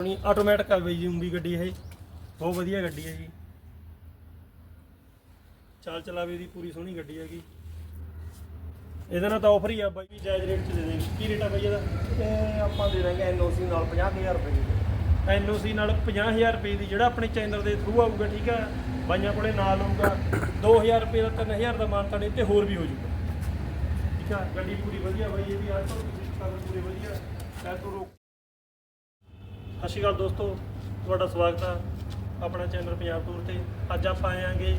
ਆਪਣੀ ਆਟੋਮੈਟਿਕ ਆ ਬਈ ਜੀ ਉਂਗੀ ਗੱਡੀ ਇਹ। ਬਹੁਤ ਵਧੀਆ ਗੱਡੀ ਹੈ ਜੀ। ਚਾਲ ਚਲਾਵੇ ਦੀ ਪੂਰੀ ਸੋਹਣੀ ਗੱਡੀ ਹੈਗੀ। ਇਹਦੇ ਨਾਲ ਤਾਂ ਆਫਰ ਹੀ ਆ ਬਾਈ ਵੀ ਜਾਇਜ਼ ਰੇਟ 'ਚ ਦੇ ਦੇ ਕੀ ਰੇਟ ਆ ਬਾਈ ਇਹਦਾ? ਇਹ ਆਪਾਂ ਦੇ ਦਾਂਗੇ ਐਨਓਸੀ ਨਾਲ 50000 ਰੁਪਏ ਦੀ। ਐਨਓਸੀ ਨਾਲ 50000 ਰੁਪਏ ਦੀ ਜਿਹੜਾ ਆਪਣੇ ਚੈਨਲ ਦੇ ਥਰੂ ਆਊਗਾ ਠੀਕ ਆ? ਬਾਈਆਂ ਕੋਲੇ ਨਾਲ ਆਊਗਾ। 2000 ਰੁਪਏ ਦਾ 3000 ਦਾ ਮਾਨਤਾ ਨੇ ਤੇ ਹੋਰ ਵੀ ਹੋ ਜਾਊਗਾ। ਠੀਕ ਆ? ਗੱਡੀ ਪੂਰੀ ਵਧੀਆ ਬਾਈ ਇਹ ਵੀ ਕਰ ਪੂਰੀ ਵਧੀਆ। ਕਹਿ ਤੋਂ ਸਤਿ ਸ਼੍ਰੀ ਅਕਾਲ ਦੋਸਤੋ ਤੁਹਾਡਾ ਸਵਾਗਤ ਆ ਆਪਣਾ ਚੈਨਲ ਪੰਜਾਬ ਟੂਰ ਤੇ। ਅੱਜ ਆਪਾਂ ਆਏ ਆਂਗੇ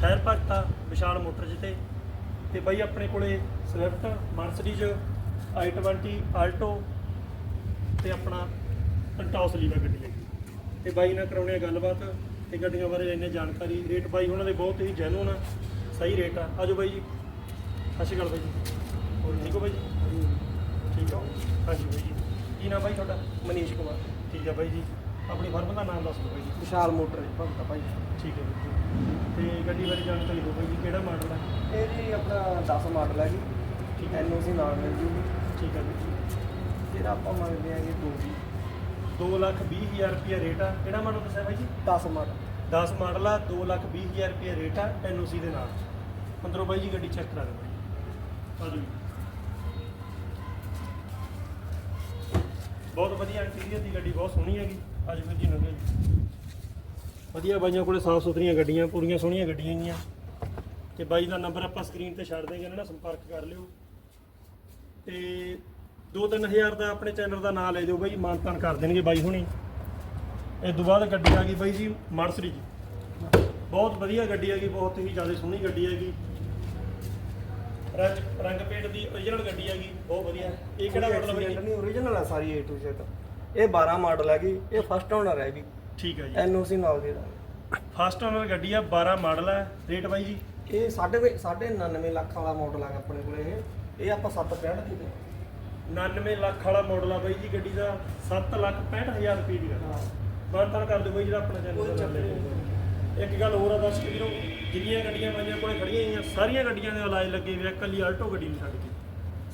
ਸ਼ਹਿਰ ਭਗਤਾ ਵਿਸ਼ਾਲ ਮੋਟਰਜ ਤੇ। ਤੇ ਬਾਈ ਆਪਣੇ ਕੋਲੇ ਸਵਿਫਟ ਮਰਸੀਡੀਜ਼ i20 ਆਲਟੋ ਤੇ ਆਪਣਾ ਕੰਟਾਸ ਲੀਵਾ ਗੱਡੀ ਹੈਗੀ ਤੇ ਬਾਈ ਨਾਲ ਕਰਾਉਣੇ ਆ ਗੱਲਬਾਤ ਤੇ ਗੱਡੀਆਂ ਬਾਰੇ ਲੈਣੇ ਜਾਣਕਾਰੀ। ਰੇਟ ਬਾਈ ਉਹਨਾਂ ਦੇ ਬਹੁਤ ਹੀ ਜੈਨੂਨ ਆ ਸਹੀ ਰੇਟ ਆ। ਆਜੋ ਬਾਈ ਜੀ। ਸਤਿ ਸ਼੍ਰੀ ਅਕਾਲ ਬਾਈ ਜੀ। ਹੋਰ ਠੀਕ ਹੋ ਬਾਈ ਜੀ? ਠੀਕ ਹੋ ਹਾਂਜੀ ਬਾਈ ਜੀ। ਕੀ ਨਾਮ ਬਾਈ ਤੁਹਾਡਾ? ਮਨੀਸ਼ ਕੁਮਾਰ। ਠੀਕ ਹੈ ਬਾਈ ਜੀ। ਆਪਣੀ ਫਰਮ ਦਾ ਨਾਮ ਦੱਸ ਦਿਓ ਬਾਈ ਜੀ। ਵਿਸ਼ਾਲ ਮੋਟਰ ਭਗਤਾ ਭਾਈ ਠੀਕ ਹੈ ਜੀ। ਤੇ ਗੱਡੀ ਬਾਰੇ ਜਾਣਕਾਰੀ ਦਿਓ ਬਾਈ ਜੀ ਕਿਹੜਾ ਮਾਡਲ ਹੈ ਇਹ ਜੀ ਆਪਣਾ 10 ਮਾਡਲ ਹੈ ਜੀ। ਠੀਕ ਹੈ ਐਨਓਸੀ ਨਾਲ ਮਿਲ ਜੂਗੀ। ਠੀਕ ਹੈ ਜੀ। ਇਹਦਾ ਆਪਾਂ ਮੰਗਦੇ ਆਂਗੇ 2 ਜੀ। 2 ਲੱਖ 20 ਹਜ਼ਾਰ ਰੁਪਏ ਰੇਟ ਆ। ਕਿਹੜਾ ਮਾਡਲ ਦੱਸਿਆ ਬਾਈ ਜੀ? 10 ਮਾਡਲ 10 ਮਾਡਲ ਆ 2 ਲੱਖ 20 ਹਜ਼ਾਰ ਰੁਪਏ ਰੇਟ ਆ ਐਨਓਸੀ ਦੇ ਨਾਲ। ਅੰਦਰੋਂ ਬਾਈ ਜੀ ਗੱਡੀ ਚੈੱਕ ਕਰਾ ਦਿਓ ਆਜੋ ਜੀ। ਬਹੁਤ ਵਧੀਆ ਇੰਟੀਰੀਅਰ ਦੀ ਗੱਡੀ ਬਹੁਤ ਸੋਹਣੀ ਹੈਗੀ। ਅੱਜ ਵੀਰ ਜੀ ਨੰਗੇ ਵਧੀਆ ਬਾਈਆਂ ਕੋਲੇ ਸਾਫ਼ ਸੁਥਰੀਆਂ ਗੱਡੀਆਂ, ਪੂਰੀਆਂ ਸੋਹਣੀਆਂ ਗੱਡੀਆਂ ਹੈਗੀਆਂ। ਤੇ ਬਾਈ ਦਾ ਨੰਬਰ ਆਪਾਂ ਸਕਰੀਨ ਤੇ ਛੱਡ ਦੇਂਗੇ ਇਹਨਾਂ ਨਾਲ ਸੰਪਰਕ ਕਰ ਲਿਓ। ਤੇ 2-3000 ਦਾ ਆਪਣੇ ਚੈਨਲ ਦਾ ਨਾਮ ਲੈ ਦਿਓ ਬਾਈ, ਮਾਨਤਾਨ ਕਰ ਦੇਣਗੇ ਬਾਈ ਹੁਣੀ। ਇਹ ਤੋਂ ਬਾਅਦ ਗੱਡੀ ਆ ਗਈ ਬਾਈ ਜੀ ਮਰਸਰੀ ਜੀ। ਬਹੁਤ ਵਧੀਆ ਗੱਡੀ ਹੈਗੀ, ਬਹੁਤ ਹੀ ਜ਼ਿਆਦਾ ਸੋਹਣੀ ਗੱਡੀ ਹੈਗੀ। ਰੰਗ ਰੰਗ ਪੇਂਟ ਦੀ origignal ਗੱਡੀ ਹੈਗੀ ਬਹੁਤ ਵਧੀਆ। ਇਹ ਕਿਹੜਾ ਮਾਡਲ ਹੈ ਜੀ? ਨਹੀਂ ਓਰੀਜਨਲ ਹੈ ਸਾਰੀ A to Z ਇਹ 12 ਮਾਡਲ ਹੈਗੀ ਇਹ ਫਸਟ ਓਨਰ ਹੈ ਵੀ ਠੀਕ ਹੈ ਜੀ। ਐਨਓਸੀ ਨਾਲ ਦੇ ਦਾਂਗੇ ਫਸਟ ਓਨਰ ਗੱਡੀ ਆ 12 ਮਾਡਲ ਹੈ ਰੇਟ ਬਾਈ ਜੀ? ਇਹ 99 ਲੱਖ ਵਾਲਾ ਮਾਡਲ ਹੈਗਾ ਆਪਣੇ ਕੋਲ ਇਹ। ਇਹ ਆਪਾਂ 765 ਦੀ ਦੇ। 99 ਲੱਖ ਵਾਲਾ ਮਾਡਲ ਆ ਬਾਈ ਜੀ ਗੱਡੀ ਦਾ 7 ਲੱਖ 65000 ਰੁਪਏ ਦੀ ਹੈ। ਮਾਨਤਾਨ ਕਰ ਦਿਓ ਬਾਈ ਜਿਹੜਾ ਆਪਣਾ ਚੈਨਲ ਚੱਕਰ ਦਾ ਨਹੀਂ। ਇੱਕ ਗੱਲ ਹੋਰ ਆ ਦਰਸ਼ਕ ਵੀਰੋ, ਜਿੰਨੀਆਂ ਗੱਡੀਆਂ ਬਾਈਆਂ ਕੋਲੇ ਖੜੀਆਂ ਹੋਈਆਂ, ਸਾਰੀਆਂ ਗੱਡੀਆਂ ਦੇ ਇਲਾਜ ਲੱਗੇ ਹੋਏ ਆ ਕੱਲੀ ਆਲਟੋ ਗੱਡੀ ਨੂੰ ਛੱਡ ਕੇ।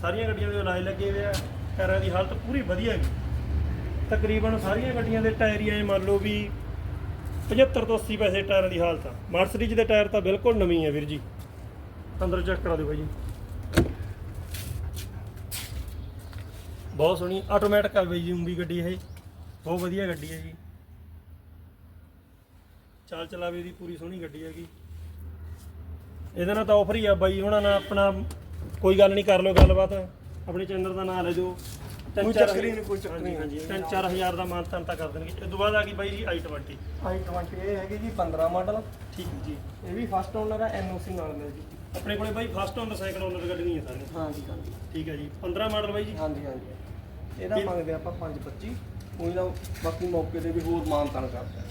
ਸਾਰੀਆਂ ਗੱਡੀਆਂ ਦੇ ਇਲਾਜ ਲੱਗੇ ਹੋਏ ਆ ਟਾਇਰਾਂ ਦੀ ਹਾਲਤ ਪੂਰੀ ਵਧੀਆ ਹੈਗੀ ਤਕਰੀਬਨ ਸਾਰੀਆਂ ਗੱਡੀਆਂ ਦੇ ਟਾਇਰ ਹੀ ਐ ਮੰਨ ਲਓ ਵੀ 75 ਤੋਂ 80 ਪੈਸੇ ਟਾਇਰਾਂ ਦੀ ਹਾਲਤ ਆ। ਮਰਸੀਡੀਜ਼ ਦੇ ਟਾਇਰ ਤਾਂ ਬਿਲਕੁਲ ਨਵੀਂ ਆ ਵੀਰ ਜੀ। ਅੰਦਰ ਚੈੱਕ ਕਰਾ ਦਿਓ ਬਾਈ ਜੀ। ਬਹੁਤ ਸੋਹਣੀ ਆਟੋਮੈਟਿਕ ਆ ਬਾਈ ਜੀ ਉਂਗੀ ਗੱਡੀ ਇਹ। ਬਹੁਤ ਵਧੀਆ ਗੱਡੀ ਹੈ ਜੀ। ਚਾਲ ਚਲਾਵੇ ਦੀ ਪੂਰੀ ਸੋਹਣੀ ਗੱਡੀ ਹੈਗੀ। ਇਹਦੇ ਨਾਲ ਤਾਂ ਆਫਰ ਹੀ ਆ ਬਾਈ ਉਹਨਾਂ ਨਾਲ ਆਪਣਾ ਕੋਈ ਗੱਲ ਨਹੀਂ ਕਰ ਲਓ ਗੱਲਬਾਤ। ਆਪਣੇ ਚੈਨਲ ਦਾ ਨਾਮ ਲੈ ਦਿਓ। ਕੋਈ ਚਾਰ ਚੱਕਰ ਹੀ ਨਹੀਂ, ਕੋਈ ਚੱਕਰ ਹਾਂਜੀ, ਨਹੀਂ। ਹਾਂਜੀ 3-4000 ਦਾ ਮਾਨਤਾਨ ਤਾਂ ਕਰ ਦੇਣਗੇ। ਇਸ ਤੋਂ ਬਾਅਦ ਆ ਗਈ ਬਾਈ ਜੀ i20 i20 ਇਹ ਹੈਗੀ ਜੀ 15 ਮਾਡਲ ਠੀਕ ਜੀ। ਇਹ ਵੀ ਫਸਟ ਓਨਰ ਹੈ ਐਨਓਸੀ ਨਾਲ ਮਿਲ ਜੂਗੀ ਆਪਣੇ ਕੋਲੇ ਬਾਈ ਫਸਟ ਓਨਰ ਸੈਕੰਡ ਓਨਰ ਗੱਡੀ ਨਹੀਂ ਹੈ ਸਾਰੀਆਂ ਹਾਂਜੀ ਹਾਂਜੀ। ਠੀਕ ਹੈ ਜੀ। 15 ਮਾਡਲ ਬਾਈ ਜੀ। ਹਾਂਜੀ ਹਾਂਜੀ। ਇਹਦਾ ਇਹ- ਮੰਗਦੇ ਆਪਾਂ 525 ਕੋਈ ਨਾ ਬਾਕੀ ਮੌਕੇ ਤੇ ਵੀ ਹੋਰ ਮਾਨਤਾਨ ਕਰਦਾ ਜੀ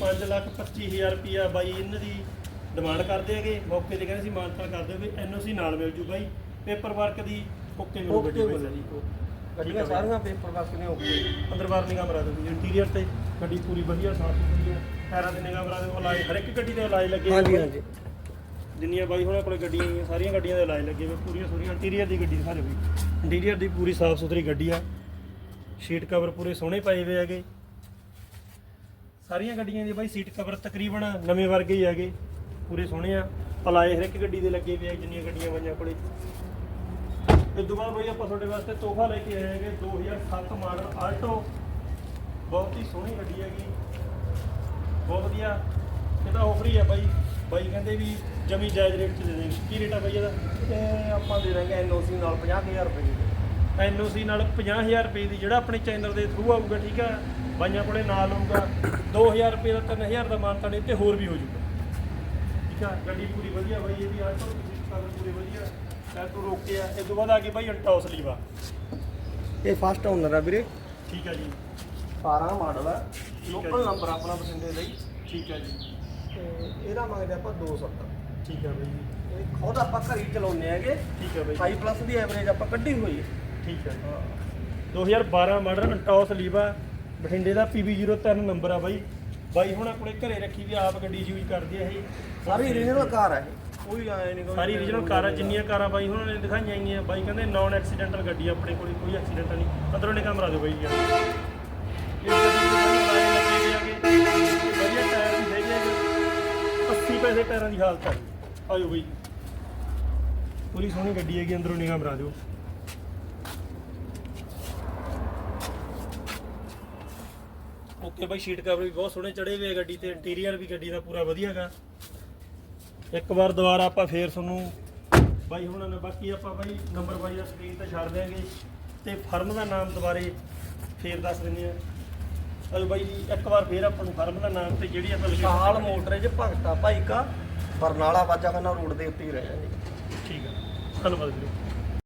5 ਲੱਖ 25000 ਰੁਪਿਆ ਬਾਈ ਇਹਨਾਂ ਦੀ ਡਿਮਾਂਡ ਕਰਦੇ ਹੈਗੇ। ਮੌਕੇ ਤੇ ਕਹਿੰਦੇ ਸੀ ਮਾਨਤਾਨ ਕਰ ਦਿਓ ਵੀ ਐਨਓਸੀ ਨਾਲ ਮਿਲ ਜੂ ਬਾਈ। ਪੇਪਰ ਵਰਕ ਦੀ ਓਕੇ ਮਿਲੂ ਬਾਈ। ਜੀ ਗੱਡੀਆਂ ਹੈ ਸਾਰੀਆਂ ਪੇਪਰ ਵਰਕ ਨੇ ਓਕੇ। ਅੰਦਰ ਬਾਹਰ ਨਿਗਾਹ ਮਰਾ ਦਿਓ ਇੰਟੀਰੀਅਰ ਤੇ ਗੱਡੀ ਪੂਰੀ ਵਧੀਆ ਸਾਫ਼ ਸੁਥਰੀ ਹੈ ਟਾਇਰਾਂ ਤੇ ਨਿਗਾਹ ਮਰਾ ਦਿਓ ਇਲਾਜ ਹਰ ਇੱਕ ਗੱਡੀ ਦੇ ਇਲਾਜ ਲੱਗੇ ਹੋਏ ਹਾਂਜੀ ਬਾਈ। ਹਾਂਜੀ। ਜਿੰਨੀਆਂ ਬਾਈ ਹੋਣਾ ਕੋਲੇ ਗੱਡੀਆਂ ਹੈਗੀਆਂ ਸਾਰੀਆਂ ਗੱਡੀਆਂ ਦੇ ਇਲਾਜ ਲੱਗੇ ਹੋਏ ਪੂਰੀਆਂ ਸੋਹਣੀਆਂ। ਇੰਟੀਰੀਅਰ ਦੀ ਗੱਡੀ ਸਾਰੇ ਵੀ ਇੰਟੀਰੀਅਰ ਦੀ ਪੂਰੀ ਸਾਫ਼ ਸੁਥਰੀ ਗੱਡੀ ਆ। ਸ਼ੀਟ ਕਵਰ ਪੂਰੇ ਸੋਹਣੇ ਪਏ ਹੋਏ ਹੈਗੇ। ਸਾਰੀਆਂ ਗੱਡੀਆਂ ਦੇ ਬਾਈ ਸੀਟ ਕਵਰ ਤਕਰੀਬਨ ਨਵੇਂ ਵਰਗੇ ਹੀ ਹੈਗੇ ਪੂਰੇ ਸੋਹਣੇ ਆ। ਪਲਾਏ ਹਰ ਇੱਕ ਗੱਡੀ ਦੇ ਲੱਗੇ ਆ ਜਿੰਨੀਆਂ ਗੱਡੀਆਂ ਬਾਈਆਂ ਕੋਲੇ। ਇਸ ਤੋਂ ਬਾਅਦ ਬਾਈ ਆਪਾਂ ਤੁਹਾਡੇ ਵਾਸਤੇ ਤੋਹਫਾ ਲੈ ਕੇ ਆਏ ਹੈਗੇ 2007 ਮਾਡਲ ਆਲਟੋ। ਬਹੁਤ ਹੀ ਸੋਹਣੀ ਗੱਡੀ ਹੈਗੀ। ਬਹੁਤ ਵਧੀਆ। ਇਹਦਾ ਆਫਰ ਹੀ ਆ ਬਾਈ। ਬਾਈ ਕਹਿੰਦੇ ਵੀ ਜਮੀ ਜਾਇਜ਼ ਰੇਟ 'ਚ ਦੇ ਦੇਣਗੇ। ਕੀ ਰੇਟ ਆ ਬਾਈ ਇਹਦਾ? ਇਹ ਆਪਾਂ ਦੇ ਦਾਂਗੇ ਐਨਓਸੀ ਨਾਲ 50000 ਰੁਪਏ ਦੀ। ਐਨਓਸੀ ਨਾਲ 50000 ਰੁਪਏ ਦੀ ਜਿਹੜਾ ਆਪਣੇ ਚੈਨਲ ਦੇ ਥਰੂ ਆਊਗਾ ਠੀਕ ਆ? ਬਾਈਆਂ ਕੋਲੇ ਨਾਲ ਆਊਗਾ 2000 ਰੁਪਏ ਦਾ 3000 ਦਾ ਮਾਨਤਾ ਨੇ ਤੇ ਹੋਰ ਵੀ ਹੋ ਜਾਊਗਾ। ਠੀਕ ਆ? ਗੱਡੀ ਪੂਰੀ ਵਧੀਆ ਬਾਈ ਇਹ ਵੀ ਆਲਟੋ ਦੀ ਕਲਰ ਪੂਰੀ ਵਧੀਆ। ਤੋਂ ਰੋਕ ਕੇ ਆ ਇਸ ਤੋਂ ਬਾਅਦ ਆ ਗਈ ਬਾਈ ਅੰਟੌਸ ਲੀਵਾ। ਇਹ ਫਸਟ ਓਨਰ ਹੈ ਵੀਰੇ। ਠੀਕ ਆ ਜੀ। 12 ਮਾਡਲ ਹੈ ਲੋਕਲ। ਨੰਬਰ ਆਪਣਾ ਬਠਿੰਡੇ ਦਾ ਹੀ। ਠੀਕ ਆ ਜੀ। ਤੇ ਇਹਦਾ ਮੰਗਦੇ ਆਪਾਂ 270 ਠੀਕ ਆ ਬਾਈ ਜੀ। ਇਹ ਖੁਦ ਆਪਾਂ ਘਰ ਚਲਾਉਂਦੇ ਹੈਗੇ। ਠੀਕ ਆ ਬਾਈ 5 ਪਲੱਸ ਦੀ ਐਵਰੇਜ ਆਪਾਂ ਕੱਢੀ ਹੋਈ ਹੈ। ਠੀਕ ਹੈ 2012 ਮਾਡਲ ਅੰਟੌਸ ਲੀਵਾ। ਬਠਿੰਡੇ ਦਾ PB03 ਨੰਬਰ ਆ ਬਾਈ। ਬਾਈ ਹੁਣ ਆਪਣੇ ਘਰੇ ਰੱਖੀ ਵੀ ਆਪ ਗੱਡੀ ਯੂਜ਼ ਕਰਦੇ ਆ ਇਹ। ਸਾਰੀ ਰੀਜਨਲ ਕਾਰ ਹੈ ਕੋਈ ਆਏ ਨਹੀਂ ਸਾਰੀ ਰੀਜਨਲ ਕਾਰਾਂ ਜਿੰਨੀਆਂ ਕਾਰਾਂ ਬਾਈ ਉਹਨਾਂ ਨੇ ਦਿਖਾਈਆਂ ਗਈਆਂ ਬਾਈ ਕਹਿੰਦੇ ਨਾਨ ਐਕਸੀਡੈਂਟਲ ਗੱਡੀ ਆਪਣੇ ਕੋਲ ਕੋਈ ਐਕਸੀਡੈਂਟ ਨਹੀਂ। ਅੰਦਰੋਂ ਨੇ ਕਮਰਾ ਦਿਓ ਬਾਈ ਯਾਰ। ਇਹ ਦੀ ਹਾਲਤ ਆਇਓ ਬਾਈ। ਪੂਰੀ ਸੋਹਣੀ ਗੱਡੀ ਹੈਗੀ ਅੰਦਰੋਂ ਨਿਗਾਹ ਮਰਾ ਓਕੇ ਬਾਈ ਸ਼ੀਟ ਕਵਰ ਵੀ ਬਹੁਤ ਸੋਹਣੇ ਚੜੇ ਹੋਏ ਆ ਗੱਡੀ ਤੇ ਇੰਟੀਰੀਅਰ ਵੀ ਗੱਡੀ ਦਾ ਪੂਰਾ ਵਧੀਆ ਹੈਗਾ ਇੱਕ ਵਾਰ ਦੁਬਾਰਾ ਆਪਾਂ ਫੇਰ ਤੁਹਾਨੂੰ ਬਾਈ ਹੁਣਾਂ ਨੇ ਬਾਕੀ ਆਪਾਂ ਬਾਈ ਨੰਬਰ ਬਾਈ ਦਾ ਸਕਰੀਨ ਤੇ ਛੱਡ ਦਿਆਂਗੇ ਤੇ ਫਰਮ ਦਾ ਨਾਮ ਦੁਬਾਰੇ ਫੇਰ ਦੱਸ ਦਿੰਦੇ ਆ। ਚਲੋ ਬਾਈ ਜੀ ਇੱਕ ਵਾਰ ਫੇਰ ਆਪਾਂ ਨੂੰ ਫਰਮ ਦਾ ਨਾਮ ਤੇ ਜਿਹੜੀ ਆਪਾਂ ਕਾਲ ਚ ਭਗਤਾ ਭਾਈ ਕਾ ਬਰਨਾਲਾ ਵਾਜਾਖਾਨਾ ਰੋਡ ਦੇ ਉੱਤੇ ਹੀ ਰਹਿ ਜਾਂਦੇ। ਠੀਕ ਹੈ ਧੰਨਵਾਦ ਵੀਰੇ।